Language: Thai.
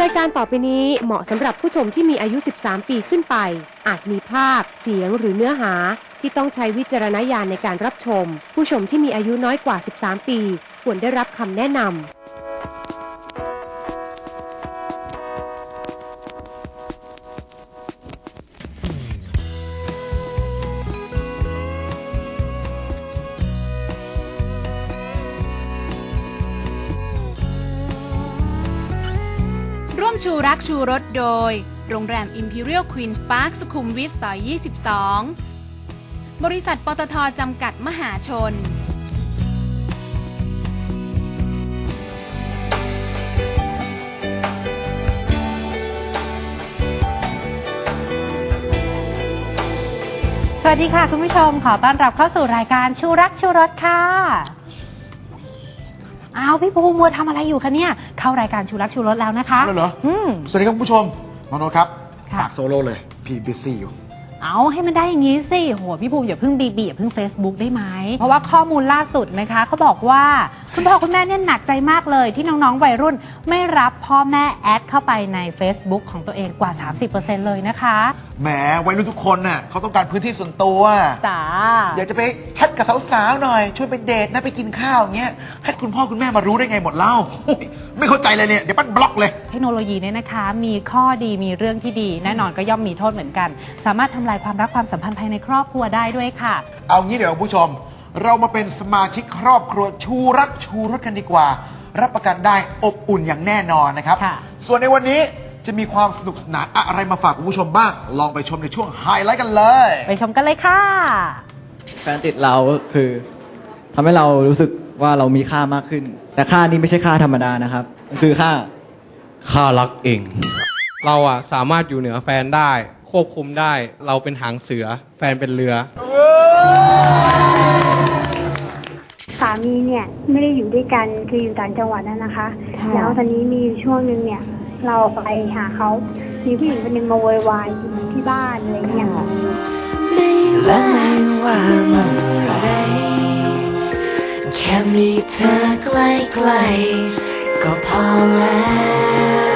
รายการต่อไปนี้เหมาะสำหรับผู้ชมที่มีอายุ 13 ปีขึ้นไป อาจมีภาพ เสียงหรือเนื้อหา ที่ต้องใช้วิจารณญาณในการรับชม ผู้ชมที่มีอายุน้อยกว่า 13 ปี ควรได้รับคำแนะนำ วมชูรักชูรสโดย โรงแรม Imperial Queen's Park สุขุมวิทซอย 22 บริษัทปตทจำกัดมหาชน สวัสดีค่ะ คุณผู้ชมขอต้อนรับเข้าสู่รายการชูรักชูรสค่ะ อ้าวพี่ภูมิมัวทำอะไรอยู่คะเนี่ย เข้ารายการชูรักชูรสแล้วนะคะแล้วเหรอ อืม สวัสดีครับคุณผู้ชมน้องโน้ตครับค่ะ ฝากโซโล่เลยพี่บิซี่อยู่ เอาให้มันได้อย่างนี้สิโหพี่ภูมิอย่าเพิ่งบีบีอย่าเพิ่ง Facebook ได้ไหม เพราะว่าข้อมูลล่าสุดนะคะเขาบอกว่า คุณพ่อคุณแม่เนี่ยหนักใจมากเลย ที่น้องๆวัยรุ่นไม่รับพ่อแม่แอดเข้าไปใน Facebook ของตัวเองกว่า 30%เลยนะคะแหมวัยรุ่นทุกคนน่ะเขาต้องการพื้นที่ส่วนตัว จ้า อยากจะไปแชัดกับสาวๆหน่อยชวนไปเดทนะไปกินข้าวอย่างเงี้ยให้คุณพ่อคุณแม่มารู้ได้ไงหมดเล่าโอ้ยไม่เข้าใจเลยเนี่ยเดี๋ยวปั้นบล็อกเลย เทคโนโลยีเนี่ยนะคะ มีข้อดีมีเรื่องที่ดี แน่นอนก็ย่อมมีโทษเหมือนกัน สามารถทำลายความรักความสัมพันธ์ภายในครอบครัวได้ด้วยค่ะ เอางี้เดี๋ยวคุณผู้ชม เรามาเป็นสมาชิกครอบครัวชูรักชูรสกันดีกว่า รับประกันได้อบอุ่นอย่างแน่นอนนะครับ ค่ะ ส่วนในวันนี้จะมีความสนุกสนานอะไรมาฝากคุณผู้ชมบ้าง ลองไปชมในช่วงไฮไลท์กันเลย ไปชมกันเลยค่ะ แฟนติดเราก็คือทำให้เรารู้สึกว่าเรามีค่ามากขึ้น แต่ค่านี้ไม่ใช่ค่าธรรมดานะครับมันคือค่า ข้ารักเอง เราอะสามารถอยู่เหนือแฟนได้ ควบคุมได้ เราเป็นหางเสือ แฟนเป็นเรือ สามีเนี่ยไม่ได้อยู่ด้วยกันคืออยู่ต่างจังหวัดนั่นนะคะ ค่ะแล้วตอนนี้มีอยู่ช่วงหนึ่งเนี่ย เราไปหาเขามีผู้หญิงคนหนึ่งมาโวยวายอยู่ที่บ้านอะไรเงี้ยและไม่ว่าเมื่อไรแค่มีเธอใกล้ๆก็พอแล้ว